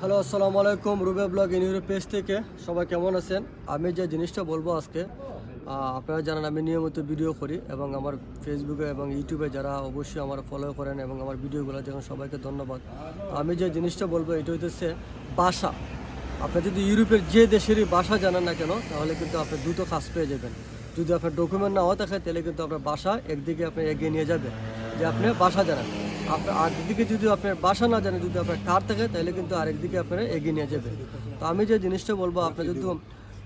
Hello, আসসালামু আলাইকুম, রুবে blog ইউনিভার page থেকে। সবাই কেমন আছেন? আমি যে জিনিসটা বলব আজকে আপনারা জানেন আমি নিয়মিত ভিডিও করি এবং আমার ফেসবুকে এবং ইউটিউবে যারা অবশ্যই আমার ফলো করেন এবং আমার ভিডিওগুলো দেখেন, সবাইকে ধন্যবাদ। আমি যে জিনিসটা বলব, এটা হইতেছে বাসা। আপনি যদি ইউরোপের যে দেশেরই বাসা জানেন না কেন, তাহলে কিন্তু আপনি দ্রুত কাজ পেয়ে যাবেন। যদি আপনার ডকুমেন্ট না নাও থাকে, তাহলে কিন্তু আপনার বাসা একদিকে আপনি এগিয়ে নিয়ে যাবে যে আপনি বাসা জানেন। আপনার আরেকদিকে যদি আপনার বাসা না জানেন যদি আপনার কার থাকে, তাহলে কিন্তু আরেকদিকে আপনার এগিয়ে নিয়ে যাবে তো আমি যে জিনিসটা বলব, আপনি যদি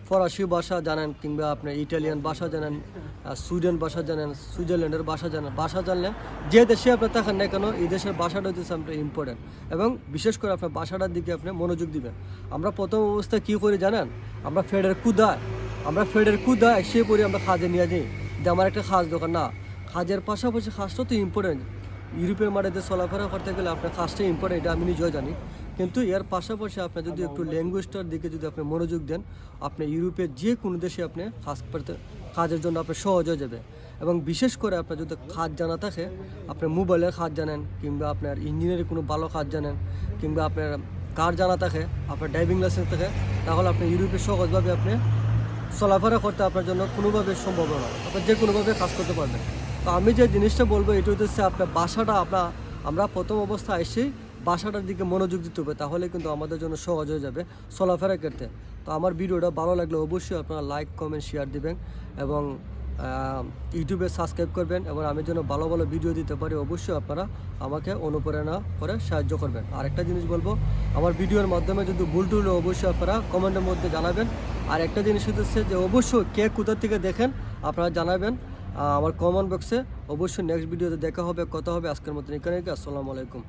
ফরাসি ভাষা জানেন কিংবা আপনি ইটালিয়ান ভাষা জানেন সুইডেন ভাষা জানেন, সুইজারল্যান্ডের ভাষা জানেন, ভাষা জানলে যে দেশে আপনি থাকেন না কেন, এই দেশের ভাষাটা হচ্ছে আপনার ইম্পর্টেন্ট এবং বিশেষ করে আপনার ভাষাটার দিকে আপনি মনোযোগ দিবেন। আমরা প্রথম অবস্থায় কী করি জানেন? আমরা ফেডের কুদা, আমরা ফেডের কুদা সে পরি আমরা খাজে নিয়ে যাই। যে আমার একটা খাজ দোকান, না, খাজের পাশাপাশি খাজটা তো ইম্পর্টেন্ট ইউরোপের মাটিতে চলাফেরা করতে গেলে আপনার কাজটা ইম্পর্টেন্ট এটা আমি নিজেও জানি। কিন্তু এর পাশাপাশি আপনি যদি একটু ল্যাঙ্গুয়েজটার দিকে যদি আপনি মনোযোগ দেন, আপনি ইউরোপের যে কোনো দেশে আপনি কাজ করতে কাজের জন্য আপনার সহজ হয়ে যাবে। এবং বিশেষ করে আপনার যদি কাজ জানা থাকে, আপনি মোবাইলের কাজ জানেন, কিংবা আপনার ইঞ্জিনিয়ারিং কোনো ভালো কাজ জানেন, কিংবা আপনার কার জানা থাকে, আপনার ড্রাইভিং লাইসেন্স থাকে, তাহলে আপনি ইউরোপে সহজভাবে আপনি চলাফেরা করতে আপনার জন্য কোনোভাবে সম্ভব নয় আপনি যে কোনোভাবে কাজ করতে পারবেন। তো আমি যে জিনিসটা বলব, এটা হচ্ছে আপনার বাসাটা আপনার আমরা প্রথম অবস্থায় এসেই বাসাটার দিকে মনোযোগ দিতে হবে, তাহলে কিন্তু আমাদের জন্য সহজ হয়ে যাবে চলাফেরা করতে। তো আমার ভিডিওটা ভালো লাগলে অবশ্যই আপনারা লাইক কমেন্ট শেয়ার দিবেন এবং ইউটিউবে সাবস্ক্রাইব করবেন এবং আমি যেন ভালো ভালো ভিডিও দিতে পারি, অবশ্যই আপনারা আমাকে অনুপ্রেরণা করে সাহায্য করবেন। আরেকটা জিনিস বলব, আমার ভিডিওর মাধ্যমে যদি ভুল টুল অবশ্যই আপনারা কমেন্টের মধ্যে জানাবেন। আর একটা জিনিস হচ্ছে যে, অবশ্যই কে কোথা থেকে দেখেন, আপনারা জানাবেন। আমার কমেন্ট বক্সে অবশ্যই নেক্সট ভিডিওতে দেখা হবে, কথা হবে, আজকের মতন এখানে আসসালামু আলাইকুম।